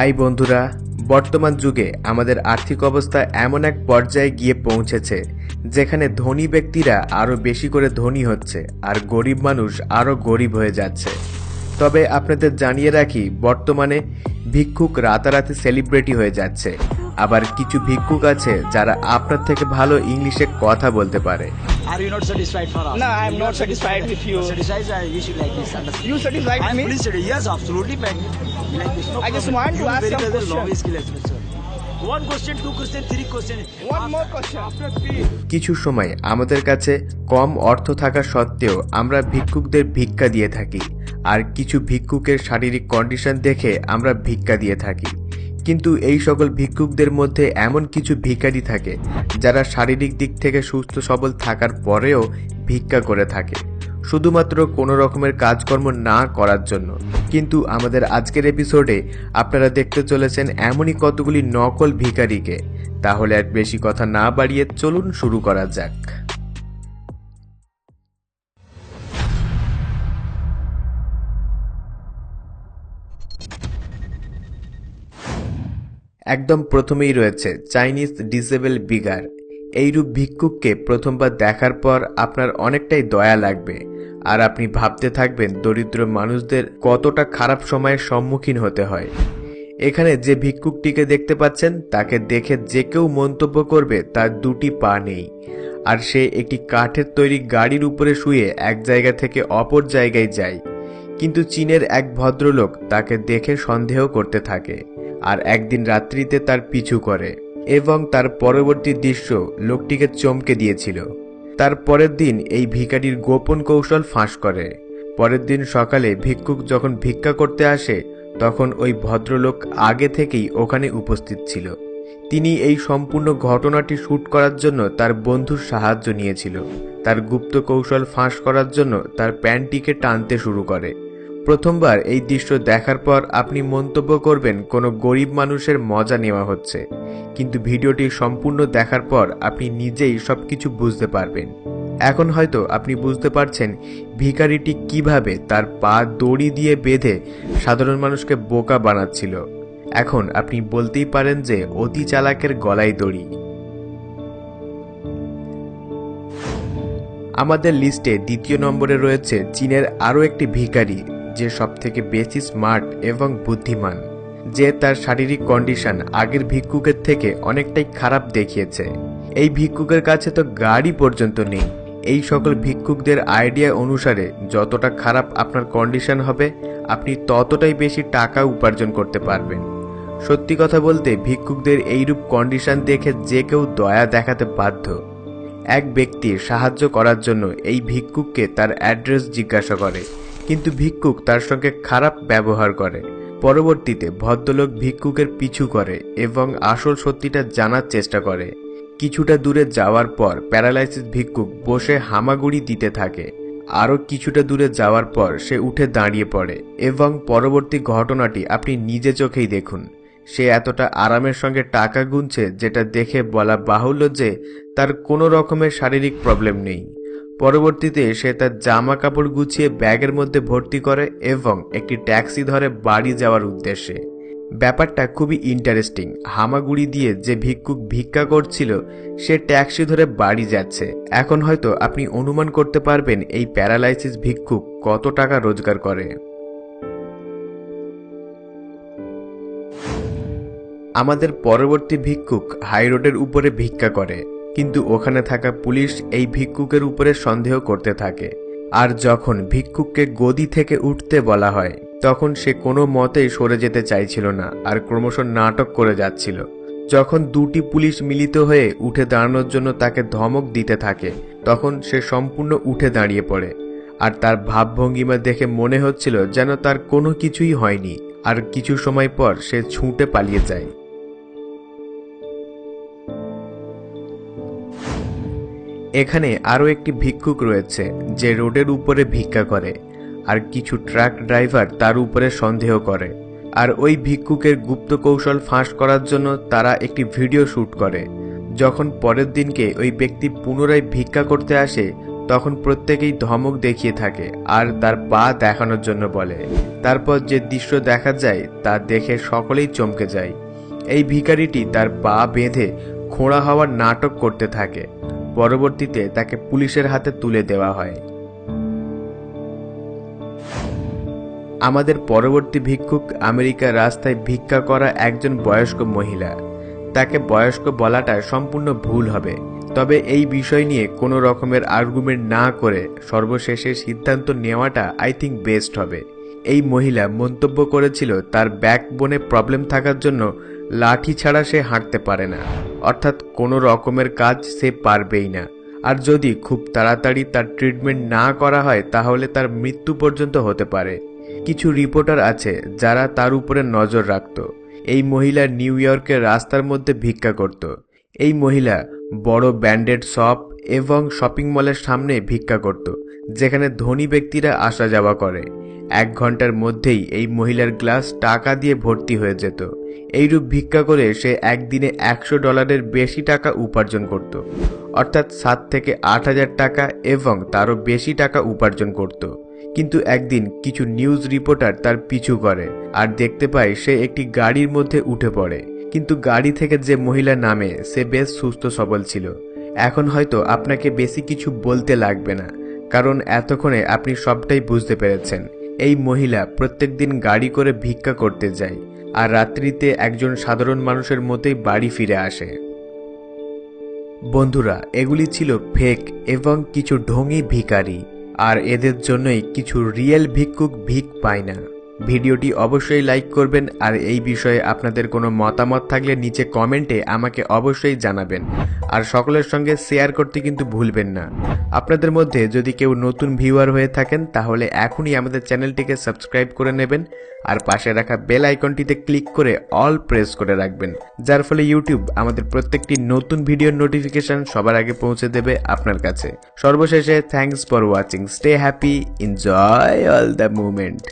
High বন্ধুরা, বর্তমান যুগে আমাদের আর্থিক অবস্থা এমন এক পর্যায়ে গিয়ে পৌঁছেছে, যেখানে ধনী ব্যক্তিরা আরও বেশি করে ধনী হচ্ছে আর গরিব মানুষ আরও গরিব হয়ে যাচ্ছে। তবে আপনাদের জানিয়ে রাখি, বর্তমানে ভিক্ষুক রাতারাতি সেলিব্রিটি হয়ে যাচ্ছে। আবার কিছু ভিক্ষুক আছে যারা আপনার থেকে ভালো ইংলিশে কথা বলতে পারে। কিছু সময় আমাদের কাছে কম অর্থ থাকা সত্ত্বেও আমরা ভিক্ষুকদের ভিক্ষা দিয়ে থাকি। আর কিছু ভিক্ষুকের শারীরিক কন্ডিশন দেখে আমরা ভিক্ষা দিয়ে থাকি। কিন্তু এই সকল ভিক্ষুকদের মধ্যে এমন কিছু ভিখারি থাকে, যারা শারীরিক দিক থেকে সুস্থ সবল থাকার পরেও ভিক্ষা করে থাকে। শুধুমাত্র কোনো রকমের কাজকর্ম না করার জন্য। কিন্তু আমাদের আজকের এপিসোডে আপনারা দেখতে চলেছেন এমনই কতগুলি নকল ভিখারিকে। তাহলে আর বেশি কথা না বাড়িয়ে চলুন শুরু করা যাক। একদম প্রথমেই রয়েছে চাইনিজ ডিসেবল বিগার এইরূপ ভিক্ষুককে প্রথমবার দেখার পর আপনার অনেকটাই দয়া লাগবে। আর আপনি ভাবতে থাকবেন দরিদ্র মানুষদের কতটা খারাপ সময়ের সম্মুখীন হতে হয়। এখানে যে ভিক্ষুকটিকে দেখতে পাচ্ছেন, তাকে দেখে যে কেউ মন্তব্য করবে তার দুটি পা নেই। আর সে একটি কাঠের তৈরি গাড়ির উপরে শুয়ে এক জায়গা থেকে অপর জায়গায় যায়। কিন্তু চীনের এক ভদ্রলোক তাকে দেখে সন্দেহ করতে থাকে। আর একদিন রাত্রিতে তার পিছু করে এবং তার পরবর্তী দৃশ্য লোকটিকে চমকে দিয়েছিল। তার পরের দিন এই ভিকারির গোপন কৌশল ফাঁস করে। পরের দিন সকালে ভিক্ষুক যখন ভিক্ষা করতে আসে, তখন ওই ভদ্রলোক আগে থেকেই ওখানে উপস্থিত ছিল। তিনি এই সম্পূর্ণ ঘটনাটি শ্যুট করার জন্য তার বন্ধুর সাহায্য নিয়েছিল। তার গুপ্ত কৌশল ফাঁস করার জন্য তার প্যান্টটিকে টানতে শুরু করে। প্রথমবার এই দৃশ্য দেখার পর আপনি মন্তব্য করবেন, কোনো গরিব মানুষের মজা নেওয়া হচ্ছে। কিন্তু ভিডিওটি সম্পূর্ণ দেখার পর আপনি নিজেই সবকিছু বুঝতে পারবেন। এখন হয়তো আপনি বুঝতে পারছেন ভিখারিটি কীভাবে তার পা দড়ি দিয়ে বেঁধে সাধারণ মানুষকে বোকা বানাচ্ছিল। এখন আপনি বলতেই পারেন যে অতি চালাকের গলায় দড়ি। আমাদের লিস্টে দ্বিতীয় নম্বরে রয়েছে চীনের আরও একটি ভিখারি যে সবথেকে বেশি স্মার্ট এবং বুদ্ধিমান, যে তার শারীরিক কন্ডিশন আগের ভিক্ষুকের থেকে অনেকটাই খারাপ দেখিয়েছে। এই ভিক্ষুকের কাছে তো গাড়ি পর্যন্ত নেই। এই সকল ভিক্ষুকদের আইডিয়া অনুসারে যতটা খারাপ আপনার কন্ডিশন হবে, আপনি ততটাই বেশি টাকা উপার্জন করতে পারবেন। সত্যি কথা বলতে, ভিক্ষুকদের এইরূপ কন্ডিশন দেখে যে কেউ দয়া দেখাতে বাধ্য। এক ব্যক্তি সাহায্য করার জন্য এই ভিক্ষুককে তার অ্যাড্রেস জিজ্ঞাসা করে। কিন্তু ভিক্ষুক তার সঙ্গে খারাপ ব্যবহার করে। পরবর্তীতে ভদ্রলোক ভিক্ষুকের পিছু করে এবং আসল সত্যিটা জানার চেষ্টা করে। কিছুটা দূরে যাওয়ার পর প্যারালাইসিস ভিক্ষুক বসে হামাগুড়ি দিতে থাকে। আরও কিছুটা দূরে যাওয়ার পর সে উঠে দাঁড়িয়ে পড়ে এবং পরবর্তী ঘটনাটি আপনি নিজে চোখেই দেখুন। সে এতটা আরামের সঙ্গে টাকা গুনছে যেটা দেখে বলা বাহুল্য যে তার কোনো রকমের শারীরিক প্রবলেম নেই। পরবর্তীতে সে তার জামা কাপড় গুছিয়ে ব্যাগের মধ্যে ভর্তি করে এবং একটি ট্যাক্সি ধরে বাড়ি যাওয়ার উদ্দেশ্যে। ব্যাপারটা খুবই ইন্টারেস্টিং হামাগুড়ি দিয়ে যে ভিক্ষুক ভিক্ষা করছিল, সে ট্যাক্সি ধরে বাড়ি যাচ্ছে। এখন হয়তো আপনি অনুমান করতে পারবেন এই প্যারালাইসিস ভিক্ষুক কত টাকা রোজগার করে। আমাদের পরবর্তী ভিক্ষুক হাইরোডের উপরে ভিক্ষা করে। কিন্তু ওখানে থাকা পুলিশ এই ভিক্ষুকের উপরে সন্দেহ করতে থাকে। আর যখন ভিক্ষুককে গদি থেকে উঠতে বলা হয়, তখন সে কোনো মতেই সরে যেতে চাইছিল না আর ক্রমশ নাটক করে যাচ্ছিল। যখন দুটি পুলিশ মিলিত হয়ে উঠে দাঁড়ানোর জন্য তাকে ধমক দিতে থাকে, তখন সে সম্পূর্ণ উঠে দাঁড়িয়ে পড়ে। আর তার ভাবভঙ্গিমা দেখে মনে হচ্ছিল যেন তার কোনো কিছুই হয়নি, আর কিছু সময় পর সে ছুটে পালিয়ে যায়। এখানে আরও একটি ভিক্ষুক রয়েছে যে রোডের উপরে ভিক্ষা করে, আর কিছু ট্রাক ড্রাইভার তার উপরে সন্দেহ করে। আর ওই ভিক্ষুকের গুপ্ত কৌশল ফাঁস করার জন্য তারা একটি ভিডিও শ্যুট করে। যখন পরের দিনকে ওই ব্যক্তি পুনরায় ভিক্ষা করতে আসে, তখন প্রত্যেকেই ধমক দেখিয়ে থাকে আর তার পা দেখানোর জন্য বলে। তারপর যে দৃশ্য দেখা যায়, তা দেখে সকলেই চমকে যায়। এই ভিখারিটি তার পা বেঁধে খোঁড়া হওয়ার নাটক করতে থাকে। পরবর্তীতে তাকে পুলিশের হাতে তুলে দেওয়া হয়। আমাদের পরবর্তী ভিক্ষুক আমেরিকার রাস্তায় ভিক্ষা করা একজন বয়স্ক মহিলা। তাকে বয়স্ক বলাটা সম্পূর্ণ ভুল হবে। তবে এই বিষয় নিয়ে কোনো রকমের আর্গুমেন্ট না করে সর্বশেষে সিদ্ধান্ত নেওয়াটা আই থিঙ্ক বেস্ট হবে। এই মহিলা মন্তব্য করেছিল তার ব্যাকবোনে প্রবলেম থাকার জন্য লাঠি ছাড়া সে হাঁটতে পারে না। অর্থাৎ কোনো রকমের কাজ সে পারবেই না। আর যদি খুব তাড়াতাড়ি তার ট্রিটমেন্ট না করা হয়, তাহলে তার মৃত্যু পর্যন্ত হতে পারে। কিছু রিপোর্টার আছে যারা তার উপরে নজর রাখত। এই মহিলা নিউ ইয়র্কের রাস্তার মধ্যে ভিক্ষা করত। এই মহিলা বড় ব্যান্ডেড শপ এবং শপিং মলের সামনে ভিক্ষা করত, যেখানে ধনী ব্যক্তিরা আসা যাওয়া করে। এক ঘণ্টার মধ্যেই এই মহিলার গ্লাস টাকা দিয়ে ভর্তি হয়ে যেত। এইরূপ ভিক্ষা করে সে একদিনে একশো ডলারের বেশি টাকা উপার্জন করত। অর্থাৎ সাত থেকে আট হাজার টাকা এবং তারও বেশি টাকা উপার্জন করত। কিন্তু একদিন কিছু নিউজ রিপোর্টার তার পিছু করে আর দেখতে পায় সে একটি গাড়ির মধ্যে উঠে পড়ে। কিন্তু গাড়ি থেকে যে মহিলা নামে, সে বেশ সুস্থ সবল ছিল। এখন হয়তো আপনাকে বেশি কিছু বলতে লাগবে না, কারণ এতক্ষণে আপনি সবটাই বুঝতে পেরেছেন। এই মহিলা প্রত্যেক দিন গাড়ি করে ভিক্ষা করতে যায় আর রাত্রিতে একজন সাধারণ মানুষের মতোই বাড়ি ফিরে আসে। বন্ধুরা, এগুলি ছিল ফেক এবং কিছু ঢঙি ভিকারি আর এদের জন্যই কিছু রিয়েল ভিক্ষুক ভিক পায় না। ভিডিওটি অবশ্যই লাইক করবেন আর এই বিষয়ে আপনাদের কোনো মতামত থাকলে নিচে কমেন্টে আমাকে অবশ্যই জানাবেন। আর সকলের সঙ্গে শেয়ার করতে কিন্তু ভুলবেন না। আপনাদের মধ্যে যদি কেউ নতুন ভিউয়ার হয়ে থাকেন, তাহলে এখনই আমাদের চ্যানেলটিকে সাবস্ক্রাইব করে নেবেন আর পাশে রাখা বেল আইকনটিতে ক্লিক করে অল প্রেস করে রাখবেন, যার ফলে ইউটিউব আমাদের প্রত্যেকটি নতুন ভিডিওর নোটিফিকেশন সবার আগে পৌঁছে দেবে আপনার কাছে। সর্বশেষে thanks for watching. Stay happy. Enjoy all the moment.